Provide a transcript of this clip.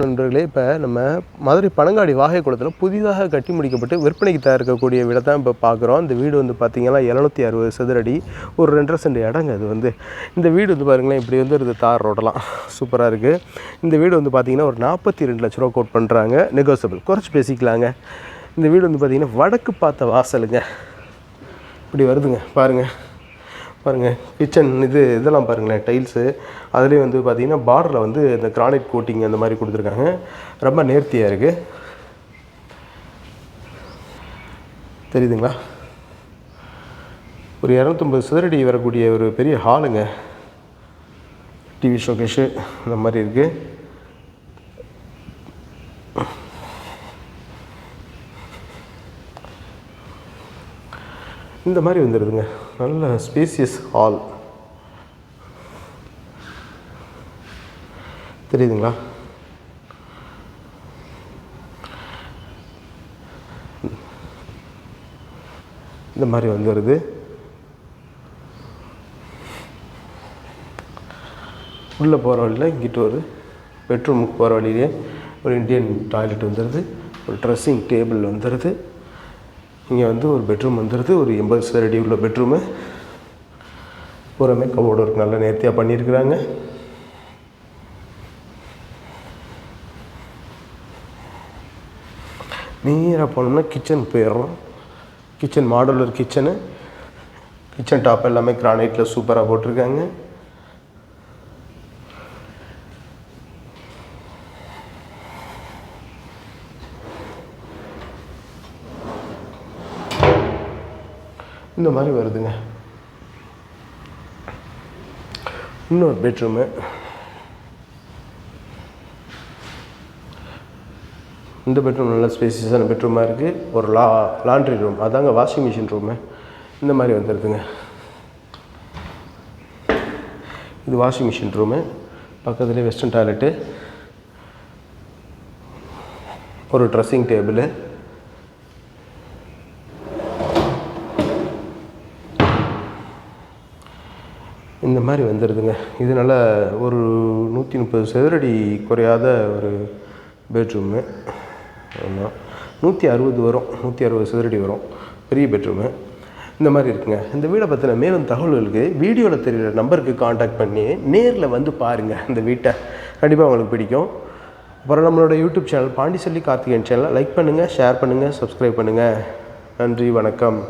நண்பர்களே இப்போ நம்ம மதுரை பனங்காடி வாகை குளத்தில் புதிதாக கட்டி முடிக்கப்பட்டு விற்பனைக்கு தயாரிக்கக்கூடிய வீடை தான் இப்போ பார்க்குறோம் இந்த வீடு வந்து பார்த்திங்கன்னா எழுநூற்றி அறுபது சதுரடி ஒரு ரெண்டரை சென்ட் இடங்க அது வந்து. இந்த வீடு வந்து பாருங்களேன் இப்படி வந்து இருக்குது தார் ரோடெலாம் சூப்பராக இருக்குது இந்த வீடு வந்து பார்த்திங்கன்னா ஒரு நாற்பத்தி ரெண்டு லட்ச ரூபா கோட் பண்ணுறாங்க நெகோசபிள் குறைச்சி பேசிக்கலாங்க. இந்த வீடு வந்து பார்த்திங்கன்னா வடக்கு பார்த்த வாசலுங்க. இப்படி வருதுங்க பாருங்கள் பாருங்கள் கிச்சன் இது இதெல்லாம் பாருங்களேன் டைல்ஸு அதுலேயே வந்து பார்த்திங்கன்னா பார்டரில் வந்து இந்த கிரானைட் கோட்டிங் அந்த மாதிரி கொடுத்துருக்காங்க. ரொம்ப நேர்த்தியாக இருக்குது தெரியுதுங்களா? ஒரு இரநூத்தொம்பது சதுரடி வரக்கூடிய ஒரு பெரிய ஹாலுங்க டிவி ஷோகேஷு இந்த மாதிரி இருக்குது இந்த மாதிரி வந்துடுதுங்க. நல்ல ஸ்பேசியஸ் ஹால் தெரியுதுங்களா? இந்த மாதிரி வந்துடுது. உள்ளே போகிற வழியில் இங்கிட்டு ஒரு பெட்ரூமுக்கு போகிற வழியிலே ஒரு இண்டியன் டாய்லெட் வந்துடுது. ஒரு ட்ரெஸ்ஸிங் டேபிள் வந்துடுது. இங்கே வந்து ஒரு பெட்ரூம் வந்துடுது ஒரு எண்பது சதுர அடி உள்ள பெட்ரூமு பூராமே கபோர்டு ஒர்க் நல்லா நேர்த்தியாக பண்ணியிருக்கிறாங்க. நேராக போனோம்னா கிச்சன் போயிடுறோம். Kitchen modular kitchen kitchen top எல்லாமே கிரானைட்டில் சூப்பராக போட்டிருக்காங்க. இந்த மாதிரி வருதுங்க. இன்னொரு பெட்ரூமு இந்த பெட்ரூம் நல்ல ஸ்பேசியஸான பெட்ரூமாக இருக்குது ஒரு லா லாண்ட்ரி ரூம் அதாங்க வாஷிங் மிஷின் ரூமு இந்த மாதிரி வந்துடுதுங்க இது வாஷிங் மிஷின் ரூமு பக்கத்துலேயே வெஸ்டர்ன் டாய்லெட்டு ஒரு ட்ரெஸ்ஸிங் டேபிளு இந்த மாதிரி வந்துடுதுங்க இதனால் ஒரு நூற்றி முப்பது சதுரடி குறையாத ஒரு பெட்ரூமு ஆமாம் நூற்றி அறுபது வரும். நூற்றி அறுபது சதுரடி வரும். பெரிய பெட்ரூமு இந்த மாதிரி இருக்குங்க. இந்த வீடை பற்றின மேலும் தகவல்களுக்கு வீடியோவில் தெரிகிற நம்பருக்கு காண்டாக்ட் பண்ணி நேரில் வந்து பாருங்கள் இந்த வீட்டை. கண்டிப்பாக உங்களுக்கு பிடிக்கும். அப்புறம் நம்மளோட யூடியூப் சேனல் பாண்டிச்செல்லி கார்த்திகேயன் சேனலை லைக் பண்ணுங்கள் ஷேர் பண்ணுங்கள் சப்ஸ்கிரைப் பண்ணுங்கள் நன்றி வணக்கம்.